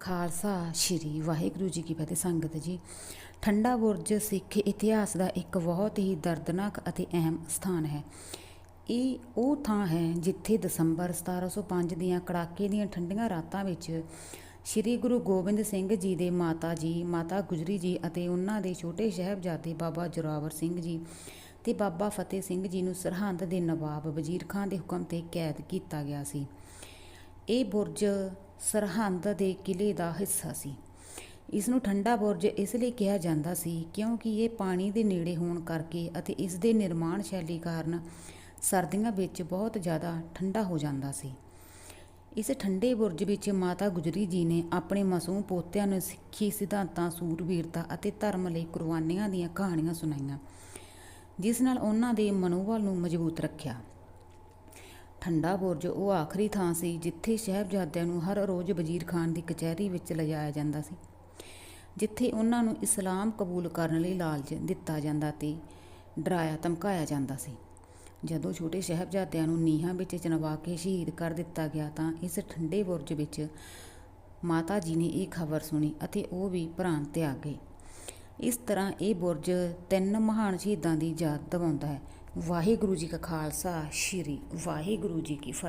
ਖਾਲਸਾ ਸ਼੍ਰੀ ਵਾਹਿਗੁਰੂ ਜੀ ਕੀ ਫਤਿਹ। ਸੰਗਤ ਜੀ, ਠੰਡਾ ਬੁਰਜ ਸਿੱਖ ਇਤਿਹਾਸ ਦਾ ਇੱਕ ਬਹੁਤ ਹੀ ਦਰਦਨਾਕ ਅਤੇ ਅਹਿਮ ਸਥਾਨ ਹੈ। ਇਹ ਉਹ ਥਾਂ ਹੈ ਜਿੱਥੇ ਦਸੰਬਰ 1705 ਦੀਆਂ ਕੜਾਕੇ ਦੀਆਂ ਠੰਡੀਆਂ ਰਾਤਾਂ ਵਿੱਚ ਸ੍ਰੀ ਗੁਰੂ ਗੋਬਿੰਦ ਸਿੰਘ ਜੀ ਦੇ ਮਾਤਾ ਜੀ, ਮਾਤਾ ਗੁਜਰੀ ਜੀ ਅਤੇ ਉਹਨਾਂ ਦੇ ਛੋਟੇ ਸਾਹਿਬਜ਼ਾਦੇ ਬਾਬਾ ਜੋਰਾਵਰ ਸਿੰਘ ਜੀ ਤੇ ਬਾਬਾ ਫਤਿਹ ਸਿੰਘ ਜੀ ਨੂੰ ਸਰਹੰਦ ਦੇ ਨਵਾਬ ਵਜ਼ੀਰ ਖਾਨ ਦੇ ਹੁਕਮ ਤੇ ਕੈਦ ਕੀਤਾ ਗਿਆ ਸੀ। ਇਹ ਬੁਰਜ ਸਰਹੰਦ ਦੇ ਕਿਲੇ ਦਾ ਹਿੱਸਾ ਸੀ। ਇਸ ਨੂੰ ਠੰਡਾ ਬੁਰਜ ਇਸ ਲਈ ਕਿਹਾ ਜਾਂਦਾ ਸੀ ਕਿਉਂਕਿ ਇਹ ਪਾਣੀ ਦੇ ਨੇੜੇ ਹੋਣ ਕਰਕੇ ਅਤੇ ਇਸ ਦੇ ਨਿਰਮਾਣ ਸ਼ੈਲੀ ਕਾਰਨ ਸਰਦੀਆਂ ਵਿੱਚ ਬਹੁਤ ਜ਼ਿਆਦਾ ਠੰਡਾ ਹੋ ਜਾਂਦਾ ਸੀ। ਇਸ ਠੰਡੇ ਬੁਰਜ ਵਿੱਚ ਮਾਤਾ ਗੁਜਰੀ ਜੀ ਨੇ ਆਪਣੇ ਮਾਸੂਮ ਪੋਤਿਆਂ ਨੂੰ ਸਿੱਖੀ ਸਿਧਾਂਤਾਂ ਸੂਰਬੀਰਤਾ ਅਤੇ ਧਰਮ ਲਈ ਕੁਰਬਾਨੀਆਂ ਦੀਆਂ ਕਹਾਣੀਆਂ ਸੁਣਾਈਆਂ, ਜਿਸ ਨਾਲ ਉਹਨਾਂ ਦੇ ਮਨੋਬਲ ਨੂੰ ਮਜ਼ਬੂਤ ਰੱਖਿਆ। ਠੰਡਾ ਬੁਰਜ ਉਹ ਆਖਰੀ ਥਾਂ ਸੀ ਜਿੱਥੇ ਸ਼ਹਿਬਜ਼ਾਦਿਆਂ ਨੂੰ ਹਰ ਰੋਜ਼ ਵਜ਼ੀਰ ਖਾਨ ਦੀ ਕਚਹਿਰੀ ਵਿੱਚ ਲਿਜਾਇਆ ਜਾਂਦਾ ਸੀ, ਜਿੱਥੇ ਉਹਨਾਂ ਨੂੰ ਇਸਲਾਮ ਕਬੂਲ ਕਰਨ ਲਈ ਲਾਲਚ ਦਿੱਤਾ ਜਾਂਦਾ ਤੇ ਡਰਾਇਆ ਧਮਕਾਇਆ ਜਾਂਦਾ ਸੀ। ਜਦੋਂ ਛੋਟੇ ਸ਼ਹਿਬਜ਼ਾਦਿਆਂ ਨੂੰ ਨੀਹਾਂ ਵਿੱਚ ਚਿਣਵਾ ਕੇ ਸ਼ਹੀਦ ਕਰ ਦਿੱਤਾ ਗਿਆ ਤਾਂ ਇਸ ਠੰਡੇ ਬੁਰਜ ਵਿੱਚ ਮਾਤਾ ਜੀ ਨੇ ਇਹ ਖਬਰ ਸੁਣੀ ਅਤੇ ਉਹ ਵੀ ਪ੍ਰਾਣ ਤਿਆਗ ਗਏ। ਇਸ ਤਰ੍ਹਾਂ ਇਹ ਬੁਰਜ ਤਿੰਨ ਮਹਾਨ ਸ਼ਹੀਦਾਂ ਦੀ ਯਾਦ ਦਿਵਾਉਂਦਾ ਹੈ। ਵਾਹਿਗੁਰੂ ਜੀ ਕਾ ਖਾਲਸਾ, ਸ਼੍ਰੀ ਵਾਹਿਗੁਰੂ ਜੀ ਕੀ ਫਤਿਹ।